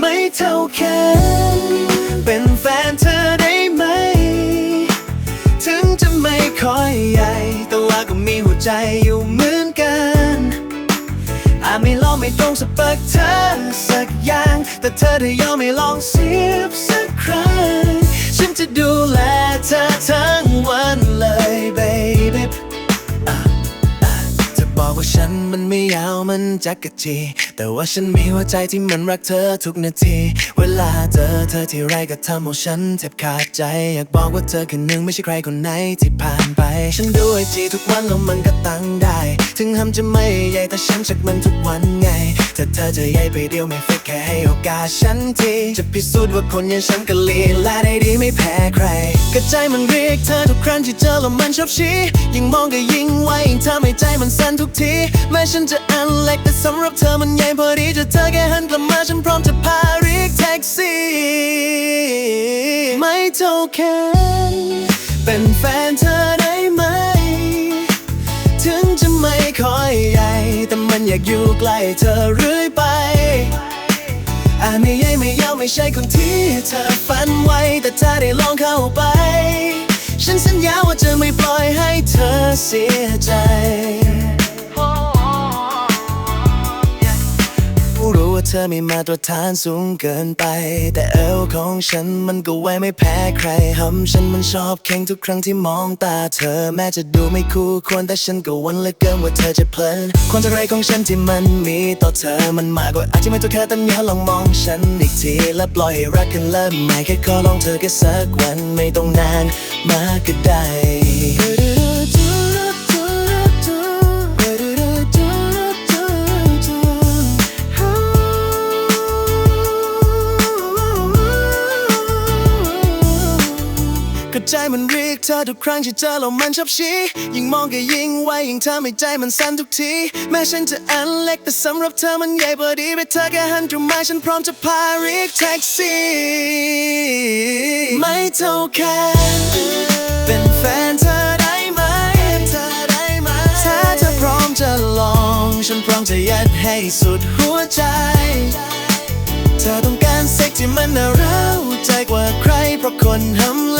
ไม่เท่าแค่เป็นแฟนเธอได้ไหม ถึงจะไม่ค่อยใหญ่ แต่ว่าก็มีหัวใจอยู่เหมือนกันอาจไม่ลองไม่ตรงสเปคเธอสักอย่าง แต่เธอได้ยอมไม่ลองเสียบสักครั้ง จะดูแลเธอทั้งวัน มันไม่ยาวมันจักกะจี แต่ว่าฉันมีหัวใจที่มันรักเธอทุกนาที เวลาเจอเธอที่ไรก็ทำเอาฉันแทบขาดใจ อยากบอกว่าเธอคือหนึ่งไม่ใช่ใครคนไหนที่ผ่านไป ฉันดูไอจีทุกวันแล้วมันก็ตั้งได้ ถึงทำจะไม่ใหญ่แต่ฉันชักมันทุกวันไง ถ้าเธอจะใหญ่ไปเดียวไม่เฟกแค่ให้โอกาสฉันที จะพิสูจน์ว่าคนอย่างฉันก็ลีลาได้ดีไม่แพ้ใคร กระใจมันเรียกเธอทุกครั้งที่เจอแล้วมันชอบชี้ ยิ่งมองก็ยิ่งไวยิ่งทำให้ใจมันสั่นทุกที แม้ฉันจะอันเล็กแต่สำหรับเธอมันใหญ่พอดีจะเธอแค่หันกลับมาฉันพร้อมจะพาเรียกแท็กซี่ ไม่เท่าแค่เป็นแฟนเธอได้ไหม ถึงจะไม่ค่อยใหญ่ แต่มันอยากอยู่ใกล้เธอเรื่อยไปอาจไม่ใหญ่ไม่ยาวไม่ใช่คนที่เธอ แต่ถ้าได้ลองเข้าไป ฉันสัญญาว่าจะไม่ปล่อยให้เธอเสียใจ ว่าเธอมีมาตรฐานสูงเกินไป แต่เอวของฉันมันก็ไว้ไม่แพ้ใครหำฉันมันชอบแข่งทุกครั้งที่มองตาเธอ แม้จะดูไม่คู่ควรแต่ฉันก็วันเลือเกินว่าเธอจะเพลินความจะไรของฉันที่มันมีต่อเธอมันมากกว่าอาจจะไม่ตัวแค่ตั้งยาลองมองฉันอีกทีและปล่อยให้รักกันเริ่มใหม่แค่ขอลองเธอแค่สักวันไม่ต้องนานมากก็ได้ ใจมันเรียกเธอทุกครั้งที่เจอแล้วมันชอบชี้ ยิ่งมองก็ยิ่งไวยิ่งทำให้ใจมันสั่นทุกที แม้ฉันจะอันเล็กแต่สำหรับเธอมันใหญ่พอดีไปเธอแค่หันตรงมาฉันพร้อมจะพาเรียกแท็กซี่ ไม่เท่าแค่เป็นแฟนเธอได้ไหมเธอได้ไหมถ้าเธอพร้อมจะลอง ฉันพร้อมจะยัดให้สุดหัวใจ เธอต้องการเซ็กที่มันน่าเร้าใจกว่าใครเพราะคนหำ